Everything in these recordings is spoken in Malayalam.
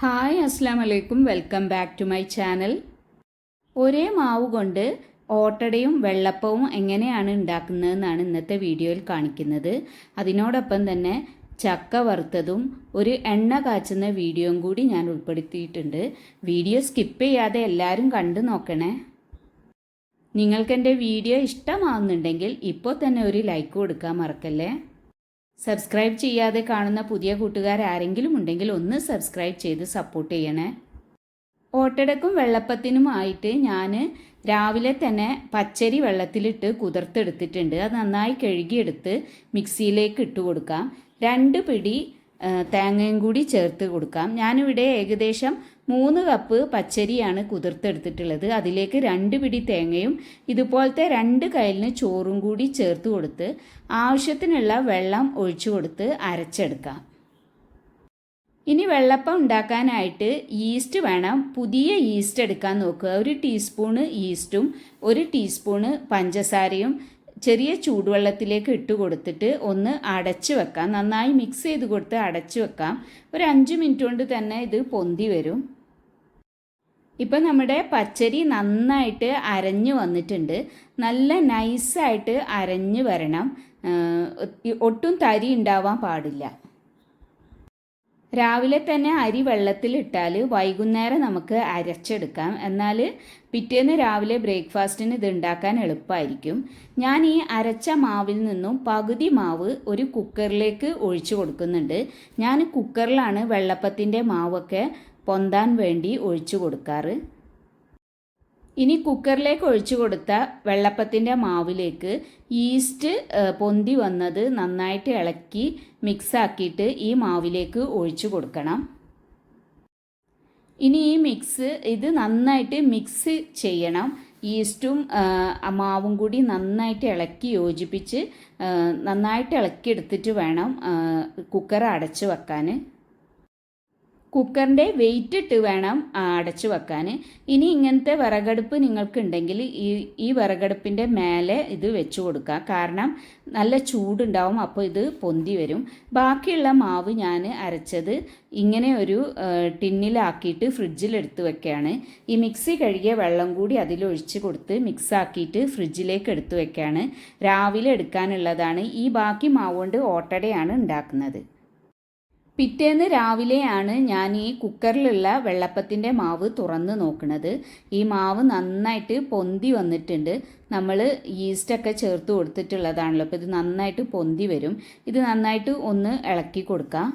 ഹായ് അസ്സാം വലൈക്കും welcome back to my channel. ഒരേ മാവ് കൊണ്ട് ഓട്ടടയും വെള്ളപ്പവും എങ്ങനെയാണ് ഉണ്ടാക്കുന്നതെന്നാണ് ഇന്നത്തെ വീഡിയോയിൽ കാണിക്കുന്നത്. അതിനോടൊപ്പം തന്നെ ചക്ക വറുത്തതും ഒരു എണ്ണ കാച്ചുന്ന വീഡിയോയും കൂടി ഞാൻ ഉൾപ്പെടുത്തിയിട്ടുണ്ട്. വീഡിയോ സ്കിപ്പ് ചെയ്യാതെ എല്ലാവരും കണ്ടു നോക്കണേ. നിങ്ങൾക്കെന്റെ വീഡിയോ ഇഷ്ടമാവുന്നുണ്ടെങ്കിൽ ഇപ്പോൾ തന്നെ ഒരു ലൈക്ക് കൊടുക്കാൻ മറക്കല്ലേ? സബ്സ്ക്രൈബ് ചെയ്യാതെ കാണുന്ന പുതിയ കൂട്ടുകാർ ആരെങ്കിലും ഉണ്ടെങ്കിൽ ഒന്ന് സബ്സ്ക്രൈബ് ചെയ്ത് സപ്പോർട്ട് ചെയ്യണേ. ഓട്ടടക്കും വെള്ളപ്പത്തിനുമായിട്ട് ഞാൻ രാവിലെ തന്നെ പച്ചരി വെള്ളത്തിലിട്ട് കുതിർത്തെടുത്തിട്ടുണ്ട്. അത് നന്നായി കഴുകിയെടുത്ത് മിക്സിയിലേക്ക് ഇട്ട് കൊടുക്കാം. രണ്ട് പിടി തേങ്ങയും കൂടി ചേർത്ത് കൊടുക്കാം. ഞാനിവിടെ ഏകദേശം മൂന്ന് കപ്പ് പച്ചരിയാണ് കുതിർത്തെടുത്തിട്ടുള്ളത്. അതിലേക്ക് രണ്ട് പിടി തേങ്ങയും ഇതുപോലത്തെ രണ്ട് കയ്യിലിന് ചോറും കൂടി ചേർത്ത് കൊടുത്ത് ആവശ്യത്തിനുള്ള വെള്ളം ഒഴിച്ചു കൊടുത്ത് അരച്ചെടുക്കാം. ഇനി വെള്ളപ്പം ഉണ്ടാക്കാനായിട്ട് ഈസ്റ്റ് വേണം. പുതിയ ഈസ്റ്റ് എടുക്കാൻ നോക്കുക. ഒരു ടീസ്പൂണ് ഈസ്റ്റും ഒരു ടീസ്പൂണ് പഞ്ചസാരയും ചെറിയ ചൂടുവെള്ളത്തിലേക്ക് ഇട്ട് കൊടുത്തിട്ട് ഒന്ന് അടച്ച് വെക്കാം. നന്നായി മിക്സ് ചെയ്ത് കൊടുത്ത് അടച്ചു വെക്കാം. ഒരു അഞ്ച് മിനിറ്റ് കൊണ്ട് തന്നെ ഇത് പൊന്തി വരും. ഇപ്പം നമ്മുടെ പച്ചരി നന്നായിട്ട് അരഞ്ഞു വന്നിട്ടുണ്ട്. നല്ല നൈസായിട്ട് അരഞ്ഞു വരണം. ഒട്ടും തരി ഉണ്ടാവാൻ പാടില്ല. രാവിലെ തന്നെ അരി വെള്ളത്തിലിട്ടാൽ വൈകുന്നേരം നമുക്ക് അരച്ചെടുക്കാം. എന്നാൽ പിറ്റേന്ന് രാവിലെ ബ്രേക്ക്ഫാസ്റ്റിന് ഇത് ഉണ്ടാക്കാൻ എളുപ്പമായിരിക്കും ഞാൻ ഈ അരച്ച മാവിൽ നിന്നും പകുതി മാവ് ഒരു കുക്കറിലേക്ക് ഒഴിച്ചു കൊടുക്കുന്നുണ്ട്. ഞാൻ കുക്കറിലാണ് വെള്ളപ്പത്തിന്റെ മാവൊക്കെ പൊന്താൻ വേണ്ടി ഒഴിച്ചു കൊടുക്കാറ്. ഇനി കുക്കറിലേക്ക് ഒഴിച്ചു കൊടുത്ത വെള്ളപ്പത്തിന്റെ മാവിലേക്ക് ഈസ്റ്റ് പൊന്തി വന്നത് നന്നായിട്ട് ഇളക്കി മിക്സാക്കിയിട്ട് ഈ മാവിലേക്ക് ഒഴിച്ചു കൊടുക്കണം. ഇനി ഈ മിക്സ് ഇത് നന്നായിട്ട് മിക്സ് ചെയ്യണം. ഈസ്റ്റും മാവും കൂടി നന്നായിട്ട് ഇളക്കി യോജിപ്പിച്ച് നന്നായിട്ട് ഇളക്കിയെടുത്തിട്ട് വേണം കുക്കർ അടച്ചു വെക്കാൻ. കുക്കറിന്റെ വെയിറ്റ് ഇട്ട് വേണം അടച്ചു വെക്കാൻ. ഇനി ഇങ്ങനത്തെ വിറകടുപ്പ് നിങ്ങൾക്കുണ്ടെങ്കിൽ ഈ ഈ വിറകടുപ്പിന്റെ മേലെ ഇത് വെച്ച് കൊടുക്കുക. കാരണം നല്ല ചൂടുണ്ടാവും അപ്പോൾ ഇത് പൊന്തി വരും. ബാക്കിയുള്ള മാവ് ഞാൻ അരച്ചത് ഇങ്ങനെ ഒരു ടിന്നിലാക്കിയിട്ട് ഫ്രിഡ്ജിൽ എടുത്ത് വെക്കുകയാണ്. ഈ മിക്സി കഴുകിയ വെള്ളം കൂടി അതിലൊഴിച്ച് കൊടുത്ത് മിക്സ് ആക്കിയിട്ട് ഫ്രിഡ്ജിലേക്ക് എടുത്ത് വെക്കുകയാണ്. രാവിലെ എടുക്കാനുള്ളതാണ്. ഈ ബാക്കി മാവ് കൊണ്ട് ഓട്ടടയാണ് ഉണ്ടാക്കുന്നത്. പിറ്റേന്ന് രാവിലെയാണ് ഞാൻ ഈ കുക്കറിലുള്ള വെള്ളപ്പത്തിന്റെ മാവ് തുറന്ന് നോക്കുന്നത് ഈ മാവ് നന്നായിട്ട് പൊന്തി വന്നിട്ടുണ്ട്. നമ്മൾ ഈസ്റ്റൊക്കെ ചേർത്ത് കൊടുത്തിട്ടുള്ളതാണല്ലോ. അപ്പോൾ ഇത് നന്നായിട്ട് പൊന്തി വരും. ഇത് നന്നായിട്ട് ഒന്ന് ഇളക്കി കൊടുക്കാം.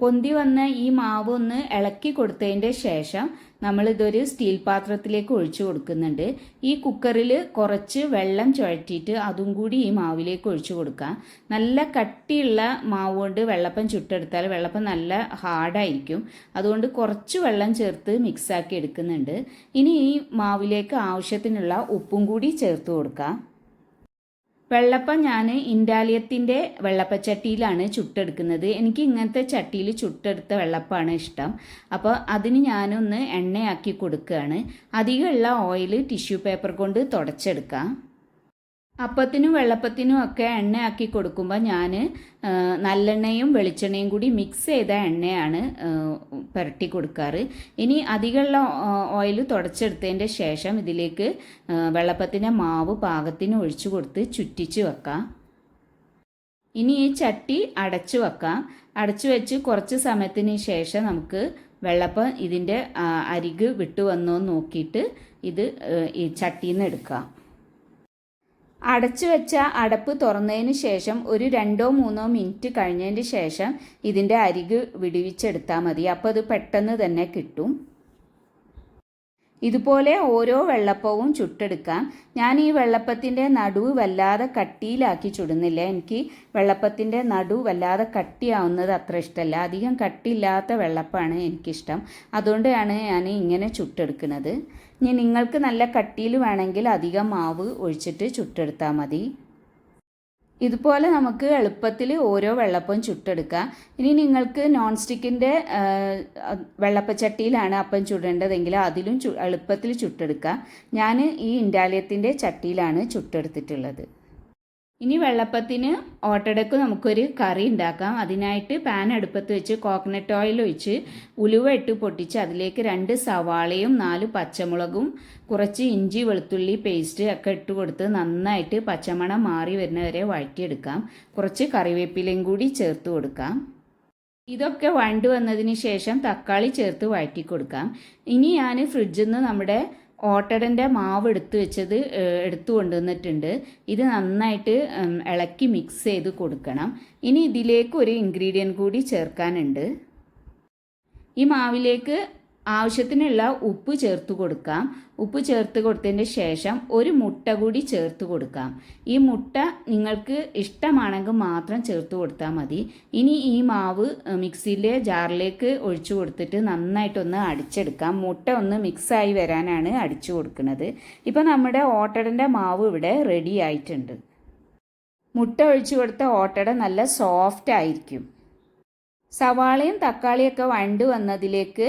പൊന്തി വന്ന ഈ മാവ് ഒന്ന് ഇളക്കി കൊടുത്തതിന്റെ ശേഷം നമ്മളിതൊരു സ്റ്റീൽ പാത്രത്തിലേക്ക് ഒഴിച്ചു കൊടുക്കുന്നുണ്ട്. ഈ കുക്കറിൽ കുറച്ച് വെള്ളം ചുഴറ്റിയിട്ട് അതും കൂടി ഈ മാവിലേക്ക് ഒഴിച്ചു കൊടുക്കാം. നല്ല കട്ടിയുള്ള മാവ് കൊണ്ട് വെള്ളപ്പം ചുട്ടെടുത്താൽ വെള്ളപ്പം നല്ല ഹാർഡായിരിക്കും. അതുകൊണ്ട് കുറച്ച് വെള്ളം ചേർത്ത് മിക്സാക്കി എടുക്കുന്നുണ്ട്. ഇനി ഈ മാവിലേക്ക് ആവശ്യത്തിനുള്ള ഉപ്പും കൂടി ചേർത്ത് കൊടുക്കാം. വെള്ളപ്പം ഞാൻ ഇൻഡാലിയത്തിന്റെ വെള്ളപ്പച്ചട്ടിയിലാണ് ചുട്ടെടുക്കുന്നത്. എനിക്ക് ഇങ്ങനത്തെ ചട്ടിയിൽ ചുട്ടെടുത്ത വെള്ളപ്പമാണ് ഇഷ്ടം. അപ്പോൾ അതിന് ഞാനൊന്ന് എണ്ണയാക്കി കൊടുക്കുകയാണ്. അധികമുള്ള ഓയിൽ ടിഷ്യൂ പേപ്പർ കൊണ്ട് തുടച്ചെടുക്കാം. അപ്പത്തിനും വെള്ളപ്പത്തിനും ഒക്കെ എണ്ണയാക്കി കൊടുക്കുമ്പോൾ ഞാൻ നല്ലെണ്ണയും വെളിച്ചെണ്ണയും കൂടി മിക്സ് ചെയ്ത എണ്ണയാണ് പുരട്ടി കൊടുക്കാറ്. ഇനി അധികമുള്ള ഓയിൽ തുടച്ചെടുത്തതിന്റെ ശേഷം ഇതിലേക്ക് വെള്ളപ്പത്തിന്റെ മാവ് പാകത്തിന് ഒഴിച്ചു കൊടുത്ത് ചുറ്റിച്ച് വെക്കാം. ഇനി ഈ ചട്ടി അടച്ചു വെക്കാം. അടച്ചു വെച്ച് കുറച്ച് സമയത്തിന് ശേഷം നമുക്ക് വെള്ളപ്പം ഇതിന്റെ അരിക് വിട്ടു വന്നോ നോക്കിയിട്ട് ഇത് ഈ ചട്ടിയിൽ നിന്ന് എടുക്കാം. അടച്ചു വെച്ച അടപ്പ് തുറന്നതിന് ശേഷം ഒരു രണ്ടോ മൂന്നോ മിനിറ്റ് കഴിഞ്ഞതിന് ശേഷം ഇതിന്റെ അരിക് വിടുവിച്ചെടുത്താൽ മതി. അപ്പോൾ അത് പെട്ടെന്ന് തന്നെ കിട്ടും. ഇതുപോലെ ഓരോ വെള്ളപ്പവും ചുട്ടെടുക്കാം. ഞാൻ ഈ വെള്ളപ്പത്തിന്റെ നടുവ് വല്ലാതെ കട്ടിയിലാക്കി ചുടുന്നില്ല. എനിക്ക് വെള്ളപ്പത്തിന്റെ നടു വല്ലാതെ കട്ടിയാവുന്നത് അത്ര ഇഷ്ടമല്ല. അധികം കട്ടിയില്ലാത്ത വെള്ളപ്പമാണ് എനിക്കിഷ്ടം. അതുകൊണ്ടാണ് ഞാൻ ഇങ്ങനെ ചുട്ടെടുക്കുന്നത്. ഇനി നിങ്ങൾക്ക് നല്ല കട്ടിയിൽ വേണമെങ്കിൽ അധികം മാവ് ഒഴിച്ചിട്ട് ചുട്ടെടുത്താൽ മതി. ഇതുപോലെ നമുക്ക് എളുപ്പത്തിൽ ഓരോ വെള്ളപ്പം ചുട്ടെടുക്കാം. ഇനി നിങ്ങൾക്ക് നോൺ സ്റ്റിക്കിന്റെ വെള്ളപ്പച്ചട്ടിയിലാണ് അപ്പം ചുടേണ്ടതെങ്കിൽ അതിലും എളുപ്പത്തിൽ ചുട്ടെടുക്കാം. ഞാൻ ഈ ഇൻഡാലിയത്തിന്റെ ചട്ടിയിലാണ് ചുട്ടെടുത്തിട്ടുള്ളത്. ഇനി വെള്ളപ്പത്തിന് ഓട്ടടക്ക് നമുക്കൊരു കറി ഉണ്ടാക്കാം. അതിനായിട്ട് പാൻ അടുപ്പത്ത് വെച്ച് കോക്കനട്ട് ഓയിൽ ഒഴിച്ച് ഉലുവ ഇട്ട് പൊട്ടിച്ച് അതിലേക്ക് രണ്ട് സവാളയും നാല് പച്ചമുളകും കുറച്ച് ഇഞ്ചി വെളുത്തുള്ളി പേസ്റ്റ് ഒക്കെ ഇട്ട് കൊടുത്ത് നന്നായിട്ട് പച്ചമണം മാറി വരുന്നവരെ വഴറ്റിയെടുക്കാം. കുറച്ച് കറിവേപ്പിലയും കൂടി ചേർത്ത് കൊടുക്കാം. ഇതൊക്കെ വണ്ട് വന്നതിന് ശേഷം തക്കാളി ചേർത്ത് വഴറ്റി കൊടുക്കാം. ഇനി ഞാൻ ഫ്രിഡ്ജിൽ നിന്ന് നമ്മുടെ ഓട്ടടന്റെ മാവ് എടുത്തു വെച്ചത് എടുത്തു കൊണ്ടുവന്നിട്ടുണ്ട്. ഇത് നന്നായിട്ട് ഇളക്കി മിക്സ് ചെയ്ത് കൊടുക്കണം. ഇനി ഇതിലേക്ക് ഒരു ഇൻഗ്രീഡിയന്റ് കൂടി ചേർക്കാനുണ്ട്. ഈ മാവിലേക്ക് ആവശ്യത്തിനുള്ള ഉപ്പ് ചേർത്ത് കൊടുക്കാം. ഉപ്പ് ചേർത്ത് കൊടുത്തതിന് ശേഷം ഒരു മുട്ട കൂടി ചേർത്ത് കൊടുക്കാം. ഈ മുട്ട നിങ്ങൾക്ക് ഇഷ്ടമാണെങ്കിൽ മാത്രം ചേർത്ത് കൊടുത്താൽ മതി. ഇനി ഈ മാവ് മിക്സിയിലെ ജാറിലേക്ക് ഒഴിച്ചു കൊടുത്തിട്ട് നന്നായിട്ടൊന്ന് അടിച്ചെടുക്കാം. മുട്ട ഒന്ന് മിക്സായി വരാനാണ് അടിച്ചു കൊടുക്കുന്നത്. ഇപ്പോൾ നമ്മുടെ ഓട്ടടന്റെ മാവ് ഇവിടെ റെഡി ആയിട്ടുണ്ട്. മുട്ട ഒഴിച്ചു കൊടുത്ത ഓട്ടട നല്ല സോഫ്റ്റ് ആയിരിക്കും. സവാളയും തക്കാളിയൊക്കെ വണ്ട് വന്നതിലേക്ക്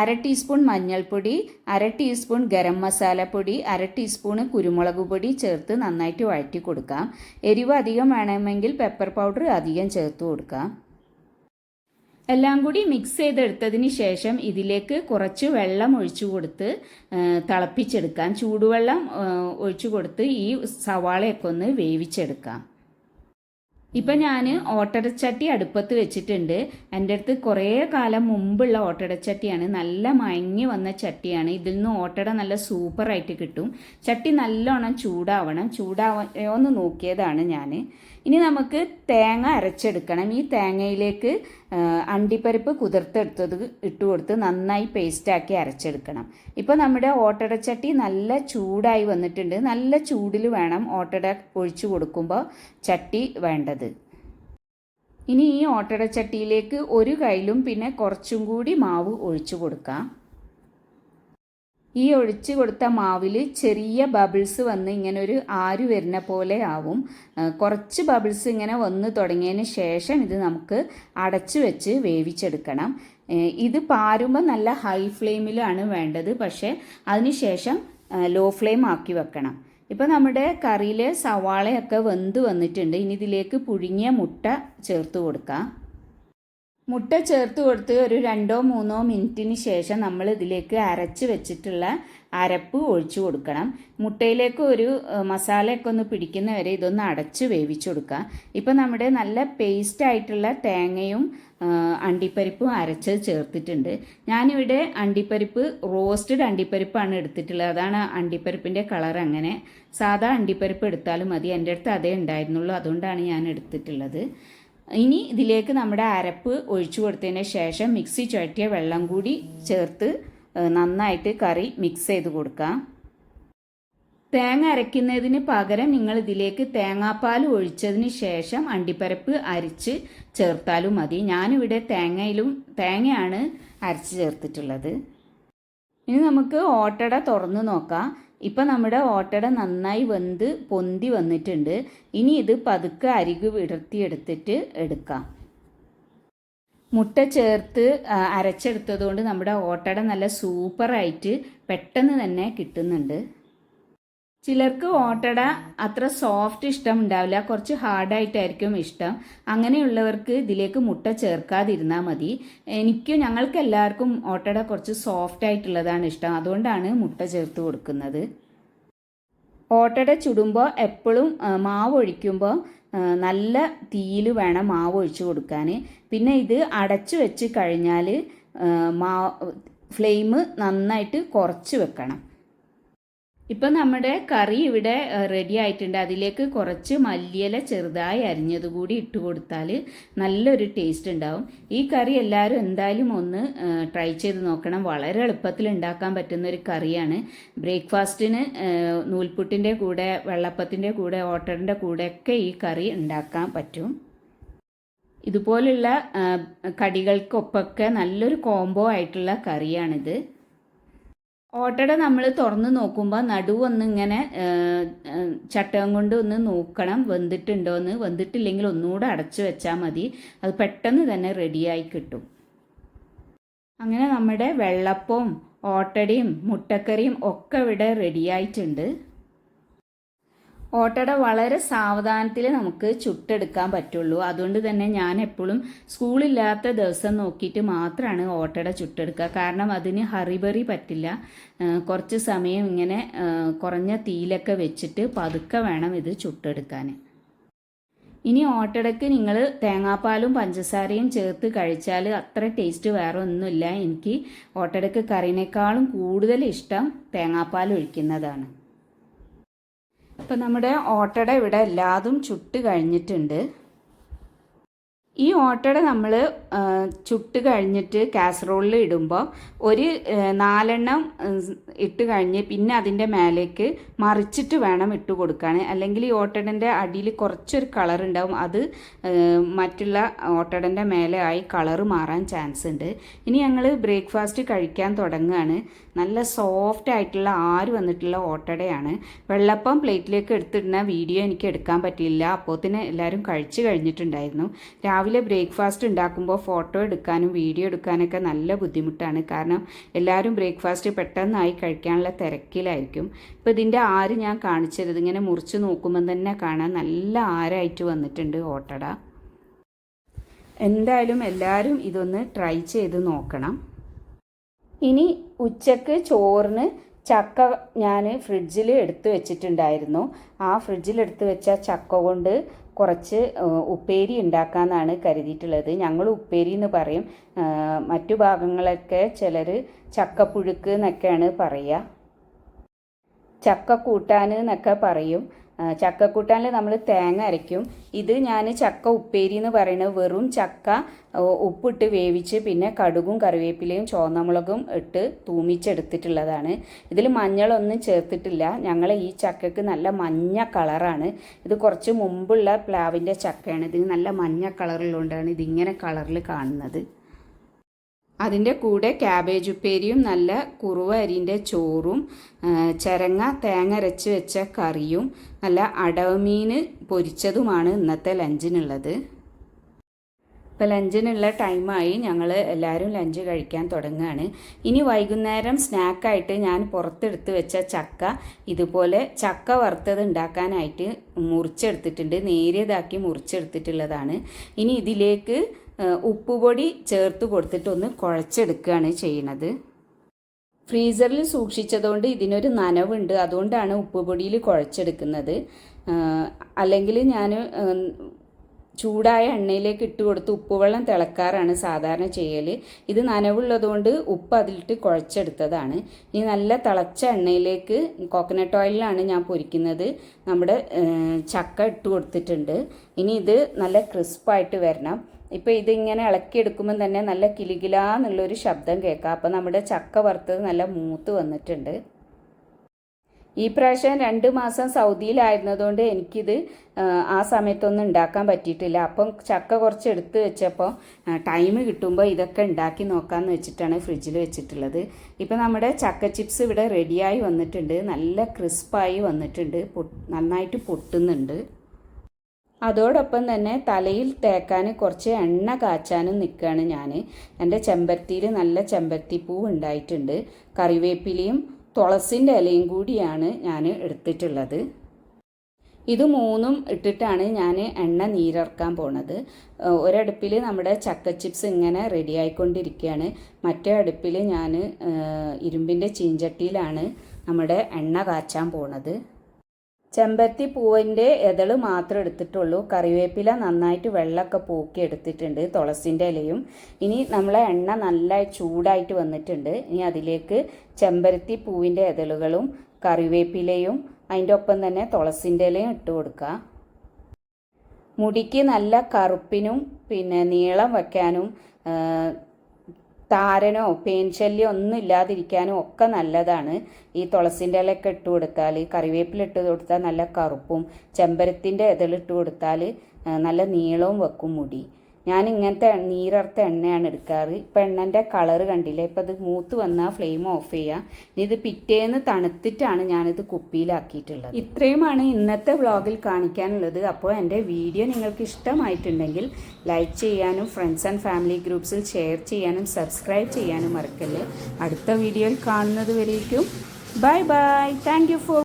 അര ടീസ്പൂൺ മഞ്ഞൾപ്പൊടി അര ടീസ്പൂൺ ഗരം മസാലപ്പൊടി അര ടീസ്പൂൺ കുരുമുളക് പൊടി ചേർത്ത് നന്നായിട്ട് വഴറ്റി കൊടുക്കാം. എരിവ് അധികം വേണമെങ്കിൽ പെപ്പർ പൗഡർ അധികം ചേർത്ത് കൊടുക്കാം. എല്ലാം കൂടി മിക്സ് ചെയ്തെടുത്തതിന് ശേഷം ഇതിലേക്ക് കുറച്ച് വെള്ളം ഒഴിച്ചു കൊടുത്ത് തിളപ്പിച്ചെടുക്കാം. ചൂടുവെള്ളം ഒഴിച്ചു കൊടുത്ത് ഈ സവാളയൊക്കെ ഒന്ന് വേവിച്ചെടുക്കാം. ഇപ്പം ഞാൻ ഓട്ടടച്ചട്ടി അടുപ്പത്ത് വെച്ചിട്ടുണ്ട്. എന്റെ അടുത്ത് കുറേ കാലം മുമ്പുള്ള ഓട്ടടച്ചട്ടിയാണ് നല്ല മയങ്ങി വന്ന ചട്ടിയാണ്. ഇതിൽ നിന്ന് ഓട്ടട നല്ല സൂപ്പർ ആയിട്ട് കിട്ടും. ചട്ടി നല്ലോണം ചൂടാവണം. ചൂടാവോന്ന് നോക്കിയതാണ് ഞാൻ ഇനി നമുക്ക് തേങ്ങ അരച്ചെടുക്കണം. ഈ തേങ്ങയിലേക്ക് അണ്ടിപ്പരിപ്പ് കുതിർത്തെടുത്തത് ഇട്ട് കൊടുത്ത് നന്നായി പേസ്റ്റാക്കി അരച്ചെടുക്കണം. ഇപ്പോൾ നമ്മുടെ ഓട്ടട ചട്ടി നല്ല ചൂടായി വന്നിട്ടുണ്ട്. നല്ല ചൂടിൽ വേണം ഓട്ടട ഒഴിച്ചു കൊടുക്കുമ്പോൾ ചട്ടി വേണ്ടത്. ഇനി ഈ ഓട്ടട ചട്ടിയിലേക്ക് ഒരു കയ്യിലും പിന്നെ കുറച്ചും കൂടി മാവ് ഒഴിച്ചു കൊടുക്കാം. ഈ ഒഴിച്ചു കൊടുത്ത മാവിൽ ചെറിയ ബബിൾസ് വന്ന് ഇങ്ങനെ ഒരു ആര് വരുന്ന പോലെ ആവും. കുറച്ച് ബബിൾസ് ഇങ്ങനെ വന്ന് തുടങ്ങിയതിന് ശേഷം ഇത് നമുക്ക് അടച്ചു വെച്ച് വേവിച്ചെടുക്കണം. ഇത് പാരുമ്പോൾ നല്ല ഹൈ ഫ്ലെയിമിലാണ് വേണ്ടത്. പക്ഷേ അതിന് ശേഷം ലോ ഫ്ലെയിം ആക്കി വെക്കണം. ഇപ്പോൾ നമ്മുടെ കറിയിലെ സവാളയൊക്കെ വെന്ത് വന്നിട്ടുണ്ട്. ഇനി ഇതിലേക്ക് പുഴുങ്ങിയ മുട്ട ചേർത്ത് കൊടുക്കാം. മുട്ട ചേർത്ത് കൊടുത്ത് ഒരു രണ്ടോ മൂന്നോ മിനിറ്റിന് ശേഷം നമ്മൾ ഇതിലേക്ക് അരച്ച് വെച്ചിട്ടുള്ള അരപ്പ് ഒഴിച്ചു കൊടുക്കണം. മുട്ടയിലേക്ക് ഒരു മസാലയൊക്കെ ഒന്ന് പിടിക്കുന്നവരെ ഇതൊന്ന് അടച്ച് വേവിച്ചു കൊടുക്കുക. ഇപ്പം നമ്മുടെ നല്ല പേസ്റ്റ് ആയിട്ടുള്ള തേങ്ങയും അണ്ടിപ്പരിപ്പും അരച്ചത് ചേർത്തിട്ടുണ്ട്. ഞാനിവിടെ അണ്ടിപ്പരിപ്പ് റോസ്റ്റഡ് അണ്ടിപ്പരിപ്പാണ് എടുത്തിട്ടുള്ളത്. അതാണ് അണ്ടിപ്പരിപ്പിന്റെ കളർ അങ്ങനെ. സാധാ അണ്ടിപ്പരിപ്പ് എടുത്താലും മതി. എന്റെ അടുത്ത് അതേ ഉണ്ടായിരുന്നുള്ളൂ. അതുകൊണ്ടാണ് ഞാൻ എടുത്തിട്ടുള്ളത്. ഇനി ഇതിലേക്ക് നമ്മുടെ അരപ്പ് ഒഴിച്ചു കൊടുത്തതിന് ശേഷം മിക്സി ചുഴറ്റിയ വെള്ളം കൂടി ചേർത്ത് നന്നായിട്ട് കറി മിക്സ് ചെയ്ത് കൊടുക്കാം. തേങ്ങ അരയ്ക്കുന്നതിന് പകരം നിങ്ങൾ ഇതിലേക്ക് തേങ്ങാപ്പാൽ ഒഴിച്ചതിന് ശേഷം അണ്ടിപ്പരപ്പ് അരിച്ച് ചേർത്താലും മതി. ഞാനിവിടെ തേങ്ങയിലും തേങ്ങയാണ് അരച്ച് ചേർത്തിട്ടുള്ളത്. ഇനി നമുക്ക് ഓട്ടട തുറന്ന് നോക്കാം. ഇപ്പം നമ്മുടെ ഓട്ടട നന്നായി വെന്ത് പൊന്തി വന്നിട്ടുണ്ട്. ഇനി ഇത് പതുക്കെ അരികു വിടർത്തിയെടുത്തിട്ട് എടുക്കാം. മുട്ട ചേർത്ത് അരച്ചെടുത്തതുകൊണ്ട് നമ്മുടെ ഓട്ടട നല്ല സൂപ്പറായിട്ട് പെട്ടെന്ന് തന്നെ കിട്ടുന്നുണ്ട്. ചിലർക്ക് ഓട്ടട അത്ര സോഫ്റ്റ് ഇഷ്ടം ഉണ്ടാവില്ല. കുറച്ച് ഹാർഡായിട്ടായിരിക്കും ഇഷ്ടം. അങ്ങനെയുള്ളവർക്ക് ഇതിലേക്ക് മുട്ട ചേർക്കാതിരുന്നാൽ മതി. എനിക്ക് ഞങ്ങൾക്ക് എല്ലാവർക്കും ഓട്ടട കുറച്ച് സോഫ്റ്റ് ആയിട്ടുള്ളതാണ് ഇഷ്ടം. അതുകൊണ്ടാണ് മുട്ട ചേർത്ത് കൊടുക്കുന്നത്. ഓട്ടട ചുടുമ്പോൾ എപ്പോഴും മാവ് ഒഴിക്കുമ്പോൾ നല്ല തീയിൽ വേണം മാവ് ഒഴിച്ച് കൊടുക്കാൻ. പിന്നെ ഇത് അടച്ചു വെച്ച് കഴിഞ്ഞാൽ മാ ഫ്ലെയിം നന്നായിട്ട് കുറച്ച് വെക്കണം. ഇപ്പം നമ്മുടെ കറി ഇവിടെ റെഡി ആയിട്ടുണ്ട്. അതിലേക്ക് കുറച്ച് മല്ലിയില ചെറുതായി അരിഞ്ഞത് കൂടി ഇട്ട് കൊടുത്താൽ നല്ലൊരു ടേസ്റ്റ് ഉണ്ടാവും. ഈ കറി എല്ലാവരും എന്തായാലും ഒന്ന് ട്രൈ ചെയ്ത് നോക്കണം. വളരെ എളുപ്പത്തിൽ ഉണ്ടാക്കാൻ പറ്റുന്ന ഒരു കറിയാണ്. ബ്രേക്ക്ഫാസ്റ്റിന് നൂൽപുട്ടിന്റെ കൂടെ വെള്ളപ്പത്തിന്റെ കൂടെ ഓട്ടറിന്റെ കൂടെയൊക്കെ ഈ കറി ഉണ്ടാക്കാൻ പറ്റും. ഇതുപോലുള്ള കടികൾക്കൊപ്പമൊക്കെ നല്ലൊരു കോംബോ ആയിട്ടുള്ള കറിയാണിത്. ഓട്ടട നമ്മൾ തുറന്ന് നോക്കുമ്പോൾ നടുവൊന്ന് ഇങ്ങനെ ചട്ടകം കൊണ്ട് ഒന്ന് നോക്കണം വെന്തിട്ടുണ്ടോ എന്ന് വെന്തിട്ടില്ലെങ്കിൽ ഒന്നുകൂടെ അടച്ചു വെച്ചാൽ മതി. അത് പെട്ടെന്ന് തന്നെ റെഡിയായി കിട്ടും. അങ്ങനെ നമ്മുടെ വെള്ളപ്പവും ഓട്ടടിയും മുട്ടക്കറിയും ഒക്കെ ഇവിടെ റെഡിയായിട്ടുണ്ട് ഓട്ടട വളരെ സാവധാനത്തിൽ നമുക്ക് ചുട്ടെടുക്കാൻ പറ്റുള്ളൂ. അതുകൊണ്ട് തന്നെ ഞാൻ എപ്പോഴും സ്കൂളില്ലാത്ത ദിവസം നോക്കിയിട്ട് മാത്രമാണ് ഓട്ടട ചുട്ടെടുക്കുക. കാരണം അതിന് ഹറിബറി പറ്റില്ല. കുറച്ച് സമയം ഇങ്ങനെ കുറഞ്ഞ തീയിലൊക്കെ വെച്ചിട്ട് പതുക്കെ വേണം ഇത് ചുട്ടെടുക്കാൻ ഇനി ഓട്ടടയ്ക്ക് നിങ്ങൾ തേങ്ങാപ്പാലും പഞ്ചസാരയും ചേർത്ത് കഴിച്ചാൽ അത്ര ടേസ്റ്റ് വേറെ ഒന്നുമില്ല എനിക്ക് ഓട്ടടയ്ക്ക് കറിനേക്കാളും കൂടുതൽ ഇഷ്ടം തേങ്ങാപ്പാൽ ഒഴിക്കുന്നതാണ്. ഇപ്പം നമ്മുടെ ഓട്ടയുടെ ഇവിടെ എല്ലാതും ചുട്ട് കഴിഞ്ഞിട്ടുണ്ട്. ഈ ഓട്ടട നമ്മൾ ചുട്ട് കഴിഞ്ഞിട്ട് കാസറോളിൽ ഇടുമ്പോൾ ഒരു നാലെണ്ണം ഇട്ട് കഴിഞ്ഞ് പിന്നെ അതിന്റെ മേലേക്ക് മറിച്ചിട്ട് വേണം ഇട്ട് കൊടുക്കാൻ അല്ലെങ്കിൽ ഈ ഓട്ടടന്റെ അടിയിൽ കുറച്ചൊരു കളർ ഉണ്ടാവും അത് മറ്റുള്ള ഓട്ടടന്റെ മേലെ ആയി കളർ മാറാൻ ചാൻസ് ഉണ്ട് ഇനി ഞങ്ങൾ ബ്രേക്ക്ഫാസ്റ്റ് കഴിക്കാൻ തുടങ്ങുകയാണ് നല്ല സോഫ്റ്റ് ആയിട്ടുള്ള ആര് വന്നിട്ടുള്ള ഓട്ടടയാണ്. വെള്ളപ്പം പ്ലേറ്റിലേക്ക് എടുത്തിടുന്ന വീഡിയോ എനിക്ക് എടുക്കാൻ പറ്റിയില്ല. അപ്പോത്തിന് എല്ലാവരും കഴിച്ചു കഴിഞ്ഞിട്ടുണ്ടായിരുന്നു. രാവിലെ ബ്രേക്ക്ഫാസ്റ്റ് ഉണ്ടാക്കുമ്പോൾ ഫോട്ടോ എടുക്കാനും വീഡിയോ എടുക്കാനൊക്കെ നല്ല ബുദ്ധിമുട്ടാണ്. കാരണം എല്ലാവരും ബ്രേക്ക്ഫാസ്റ്റ് പെട്ടെന്നായി കഴിക്കാനുള്ള തിരക്കിലായിരിക്കും. ഇപ്പോൾ ഇതിന്റെ ആര് ഞാൻ കാണിച്ചത്? ഇങ്ങനെ മുറിച്ച് നോക്കുമ്പോൾ തന്നെ കാണാൻ നല്ല ആരായിട്ട് വന്നിട്ടുണ്ട് ഓട്ടട. എന്തായാലും എല്ലാവരും ഇതൊന്ന് ട്രൈ ചെയ്ത് നോക്കണം. ഇനി ഉച്ചയ്ക്ക് ചോറിന് ചക്ക ഞാൻ ഫ്രിഡ്ജിൽ എടുത്തു വെച്ചിട്ടുണ്ടായിരുന്നു. ആ ഫ്രിഡ്ജിൽ എടുത്തു വെച്ച ചക്ക കൊണ്ട് കുറച്ച് ഉപ്പേരി ഉണ്ടാക്കാമെന്നാണ് കരുതിയിട്ടുള്ളത്. ഞങ്ങൾ ഉപ്പേരി എന്ന് പറയും മറ്റു ഭാഗങ്ങളൊക്കെ ചിലർ ചക്കപ്പുഴുക്ക് എന്നൊക്കെയാണ് പറയുക ചക്ക കൂട്ടാൻ എന്നൊക്കെ പറയും. ആ, ചക്ക കൂട്ടാനിൽ നമ്മൾ തേങ്ങ അരയ്ക്കും. ഇത് ഞാൻ ചക്ക ഉപ്പേരി എന്ന് പറയുന്നത് വെറും ചക്ക ഉപ്പിട്ട് വേവിച്ച് പിന്നെ കടുകും കറിവേപ്പിലയും ചുവന്നമുളകും ഇട്ട് തൂമിച്ചെടുത്തിട്ടുള്ളതാണ്. ഇതിൽ മഞ്ഞളൊന്നും ചേർത്തിട്ടില്ല. ഞങ്ങൾ ഈ ചക്കക്ക് നല്ല മഞ്ഞ കളറാണ്. ഇത് കുറച്ച് മുമ്പുള്ള പ്ലാവിന്റെ ചക്കയാണ്. ഇതിന് നല്ല മഞ്ഞ കളറുള്ളതുകൊണ്ടാണ് ഇതിങ്ങനെ കളറിൽ കാണുന്നത്. അതിന്റെ കൂടെ ക്യാബേജ് ഉപ്പേരിയും നല്ല കുറുവ അരിന്റെ ചോറും ചരങ്ങ തേങ്ങ അരച്ച് വെച്ച കറിയും നല്ല അടവമീൻ പൊരിച്ചതുമാണ് ഇന്നത്തെ ലഞ്ചിനുള്ളത്. ഇപ്പോൾ ലഞ്ചിനുള്ള ടൈമായി ഞങ്ങൾ എല്ലാവരും ലഞ്ച് കഴിക്കാൻ തുടങ്ങുകയാണ്. ഇനി വൈകുന്നേരം സ്നാക്കായിട്ട് ഞാൻ പുറത്തെടുത്ത് വെച്ച ചക്ക ഇതുപോലെ ചക്ക വറുത്തത് ഉണ്ടാക്കാനായിട്ട് മുറിച്ചെടുത്തിട്ടുണ്ട്. നേരിയതാക്കി മുറിച്ചെടുത്തിട്ടുള്ളതാണ്. ഇനി ഇതിലേക്ക് ഉപ്പുപൊടി ചേർത്ത് കൊടുത്തിട്ടൊന്ന് കുഴച്ചെടുക്കുകയാണ് ചെയ്യണത്. ഫ്രീസറിൽ സൂക്ഷിച്ചതുകൊണ്ട് ഇതിനൊരു നനവുണ്ട്. അതുകൊണ്ടാണ് ഉപ്പുപൊടിയിൽ കുഴച്ചെടുക്കുന്നത്. അല്ലെങ്കിൽ ഞാൻ ചൂടായ എണ്ണയിലേക്ക് ഇട്ട് കൊടുത്ത് ഉപ്പുവെള്ളം തിളക്കാറാണ് സാധാരണ ചെയ്യൽ ഇത് നനവുള്ളതുകൊണ്ട് ഉപ്പ് അതിലിട്ട് കുഴച്ചെടുത്തതാണ്. ഇനി നല്ല തിളച്ച എണ്ണയിലേക്ക് കോക്കനട്ട് ഓയിലാണ് ഞാൻ പൊരിക്കുന്നത്. നമ്മുടെ ചക്ക ഇട്ട് കൊടുത്തിട്ടുണ്ട്. ഇനി ഇത് നല്ല ക്രിസ്പായിട്ട് വരണം. ഇപ്പോൾ ഇതിങ്ങനെ ഇളക്കിയെടുക്കുമ്പോൾ തന്നെ നല്ല കിലുകിലാന്നുള്ളൊരു ശബ്ദം കേൾക്കാം. അപ്പോൾ നമ്മുടെ ചക്ക വറുത്തത് നല്ല മൂത്ത് വന്നിട്ടുണ്ട്. ഈ പ്രാവശ്യം രണ്ട് മാസം സൗദിയിലായിരുന്നതുകൊണ്ട് എനിക്കിത് ആ, സമയത്തൊന്നും ഉണ്ടാക്കാൻ പറ്റിയിട്ടില്ല. അപ്പം ചക്ക കുറച്ച് എടുത്ത് വെച്ചപ്പോൾ ടൈം കിട്ടുമ്പോൾ ഇതൊക്കെ ഉണ്ടാക്കി നോക്കാമെന്ന് വെച്ചിട്ടാണ് ഫ്രിഡ്ജിൽ വെച്ചിട്ടുള്ളത്. ഇപ്പം നമ്മുടെ ചക്ക ചിപ്സ് ഇവിടെ റെഡിയായി വന്നിട്ടുണ്ട്. നല്ല ക്രിസ്പായി വന്നിട്ടുണ്ട്. നന്നായിട്ട് പൊട്ടുന്നുണ്ട്. അതോടൊപ്പം തന്നെ തലയിൽ തേക്കാൻ കുറച്ച് എണ്ണ കാച്ചാനും നിൽക്കുകയാണ് ഞാൻ എന്റെ ചെമ്പരത്തിയിൽ നല്ല ചെമ്പരത്തി പൂ ഉണ്ടായിട്ടുണ്ട്. കറിവേപ്പിലയും തുളസിന്റെ ഇലയും കൂടിയാണ് ഞാൻ എടുത്തിട്ടുള്ളത്. ഇത് മൂന്നും ഇട്ടിട്ടാണ് ഞാൻ എണ്ണ നീരിറക്കാൻ പോണത്. ഒരടുപ്പിൽ നമ്മുടെ ചക്ക ചിപ്സ് ഇങ്ങനെ റെഡി ആയിക്കൊണ്ടിരിക്കുകയാണ് മറ്റേ അടുപ്പിൽ ഞാൻ ഇരുമ്പിന്റെ ചീഞ്ചട്ടിയിലാണ് നമ്മുടെ എണ്ണ കാച്ചാൻ പോണത്. ചെമ്പരത്തി പൂവിന്റെ ഇതൾ മാത്രം എടുത്തിട്ടുള്ളൂ. കറിവേപ്പില നന്നായിട്ട് വെള്ളമൊക്കെ പൂക്കി എടുത്തിട്ടുണ്ട് തുളസിന്റെ ഇലയും. ഇനി നമ്മളെ എണ്ണ നല്ല ചൂടായിട്ട് വന്നിട്ടുണ്ട്. ഇനി അതിലേക്ക് ചെമ്പരത്തി പൂവിന്റെ ഇതളുകളും കറിവേപ്പിലയും അതിന്റെ ഒപ്പം തന്നെ തുളസിന്റെ ഇലയും ഇട്ട് കൊടുക്കുക. മുടിക്ക് നല്ല കറുപ്പിനും പിന്നെ നീളം വയ്ക്കാനും താരനോ പേൻ ശല്യം ഒന്നും ഇല്ലാതിരിക്കാനും ഒക്കെ നല്ലതാണ്. ഈ തുളസിന്റെ ഇലയൊക്കെ ഇട്ട് കൊടുത്താൽ കറിവേപ്പില ഇട്ട് കൊടുത്താൽ നല്ല കറുപ്പും ചെമ്പരത്തിന്റെ ഇതളിട്ട് കൊടുത്താൽ നല്ല നീളവും വെക്കും മുടി. ഞാൻ ഇങ്ങനത്തെ നീരർത്ത എണ്ണയാണ് എടുക്കാറ്. ഇപ്പം എണ്ണന്റെ കളറ് കണ്ടില്ലേ? ഇപ്പം ഇത് മൂത്ത് വന്നാൽ ഫ്ലെയിം ഓഫ് ചെയ്യുക ഇത് പിറ്റേന്ന് തണുത്തിട്ടാണ് ഞാനിത് കുപ്പിയിലാക്കിയിട്ടുള്ളത്. ഇത്രയുമാണ് ഇന്നത്തെ വ്ളോഗിൽ കാണിക്കാനുള്ളത്. അപ്പോൾ എന്റെ വീഡിയോ നിങ്ങൾക്ക് ഇഷ്ടമായിട്ടുണ്ടെങ്കിൽ ലൈക്ക് ചെയ്യാനും ഫ്രണ്ട്സ് ആൻഡ് ഫാമിലി ഗ്രൂപ്പ്സിൽ ഷെയർ ചെയ്യാനും സബ്സ്ക്രൈബ് ചെയ്യാനും മറക്കല്ലേ. അടുത്ത വീഡിയോയിൽ കാണുന്നത് വരേക്കും. Bye bye thank for